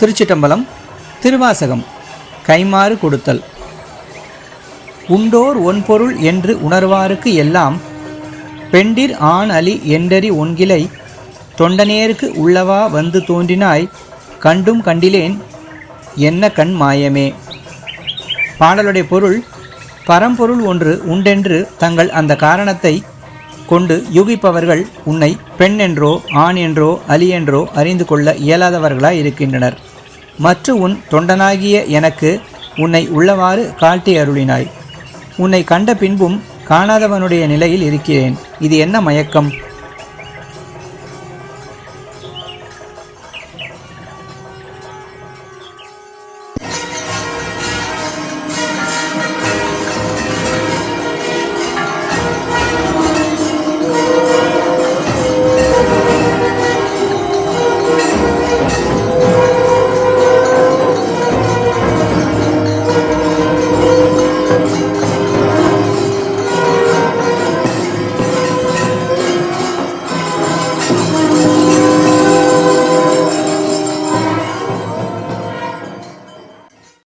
திருச்சிட்டம்பலம் திருவாசகம் கைமாறு கொடுத்தல். உண்டோர் ஒன்பொருள் என்று உணர்வாருக்கு எல்லாம் பெண்டிர் ஆண் அலி என்றறி ஒன்கிலை தொண்டனேருக்கு உள்ளவா வந்து தோன்றினாய் கண்டும் கண்டிலேன் என்ன கண் மாயமே. பாடலுடைய பொருள் பரம்பொருள் ஒன்று உண்டென்று தங்கள் அந்த காரணத்தை கொண்டு யூகிப்பவர்கள் உன்னை பெண் என்றோ ஆண் என்றோ அலி என்றோ அறிந்து கொள்ள இயலாதவர்களாய் இருக்கின்றனர் மற்ற உன் தொண்டனாகிய எனக்கு உன்னை உள்ளவாறு காட்டி அருளினாய். உன்னை கண்ட பின்பும் காணாதவனுடைய நிலையில் இருக்கிறேன். இது என்ன மயக்கம்?